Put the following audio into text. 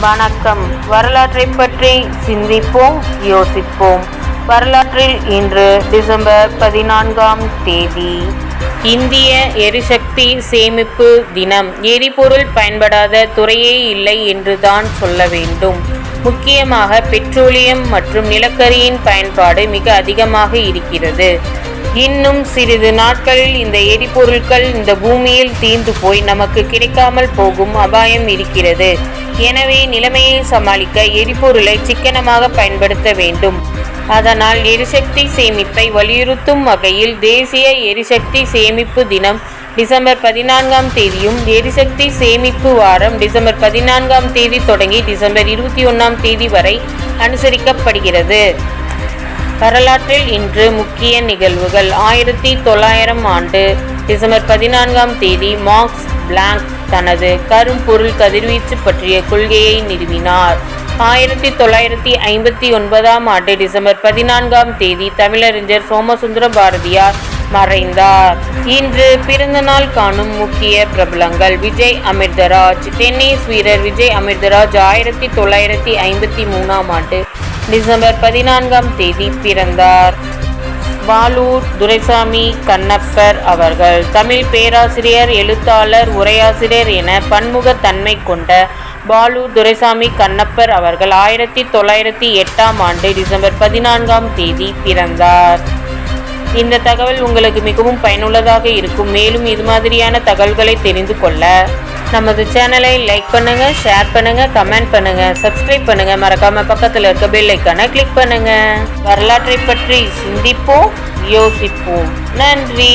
வணக்கம். வரலாற்றை பற்றி சிந்திப்போம் யோசிப்போம். வரலாற்றில் இன்று டிசம்பர் பதினான்காம் தேதி. இந்திய எரிசக்தி சேமிப்பு தினம். எரிபொருள் பயன்படாத துறையே இல்லை என்றுதான் சொல்ல வேண்டும். முக்கியமாக பெட்ரோலியம் மற்றும் நிலக்கரியின் பயன்பாடு மிக அதிகமாக இருக்கிறது. இன்னும் சிறிது நாட்களில் இந்த எரிபொருட்கள் இந்த பூமியில் தீர்ந்து போய் நமக்கு கிடைக்காமல் போகும் அபாயம் இருக்கிறது. எனவே நிலைமையை சமாளிக்க எரிபொருளை சிக்கனமாக பயன்படுத்த வேண்டும். அதனால் எரிசக்தி சேமிப்பை வலியுறுத்தும் வகையில் தேசிய எரிசக்தி சேமிப்பு தினம் டிசம்பர் பதினான்காம் தேதியும் எரிசக்தி சேமிப்பு வாரம் டிசம்பர் பதினான்காம் தேதி தொடங்கி டிசம்பர் இருபத்தி ஒன்றாம் தேதி வரை அனுசரிக்கப்படுகிறது. வரலாற்றில் இன்று முக்கிய நிகழ்வுகள். ஆயிரத்தி தொள்ளாயிரம் ஆண்டு டிசம்பர் பதினான்காம் தேதி மார்க்ஸ் பிளாங்க் தனது கரும்பொருள் கதிர்வீச்சு பற்றிய கொள்கையை நிறுவினார். ஆயிரத்தி தொள்ளாயிரத்தி ஐம்பத்தி ஒன்பதாம் ஆண்டு டிசம்பர் பதினான்காம் தேதி தமிழறிஞர் சோமசுந்தர பாரதியார் மறைந்தார். இன்று பிறந்தநாள் காணும் முக்கிய பிரபலங்கள் விஜய் அமிர்தராஜ் டென்னிஸ் வீரர் விஜய் அமிர்தராஜ் ஆயிரத்தி தொள்ளாயிரத்தி ஐம்பத்தி மூணாம் ஆண்டு டிசம்பர் பதினான்காம் தேதி பிறந்தார். பாலூர் துரைசாமி கண்ணப்பர் அவர்கள். தமிழ் பேராசிரியர் எழுத்தாளர் உரையாசிரியர் என பன்முகத்தன்மை கொண்ட பாலூர் துரைசாமி கண்ணப்பர் அவர்கள் ஆயிரத்தி தொள்ளாயிரத்தி எட்டாம் ஆண்டு டிசம்பர் பதினான்காம் தேதி பிறந்தார். இந்த தகவல் உங்களுக்கு மிகவும் பயனுள்ளதாக இருக்கும். மேலும் இது மாதிரியான தகவல்களை தெரிந்து கொள்ள நமது சேனலை லைக் பண்ணுங்க ஷேர் பண்ணுங்க கமெண்ட் பண்ணுங்க சப்ஸ்கிரைப் பண்ணுங்க. மறக்காம பக்கத்தில் இருக்க பெல் ஐக்கானை கிளிக் பண்ணுங்க. வரலாற்றை பற்றி சிந்திப்போம் யோசிப்போம். நன்றி.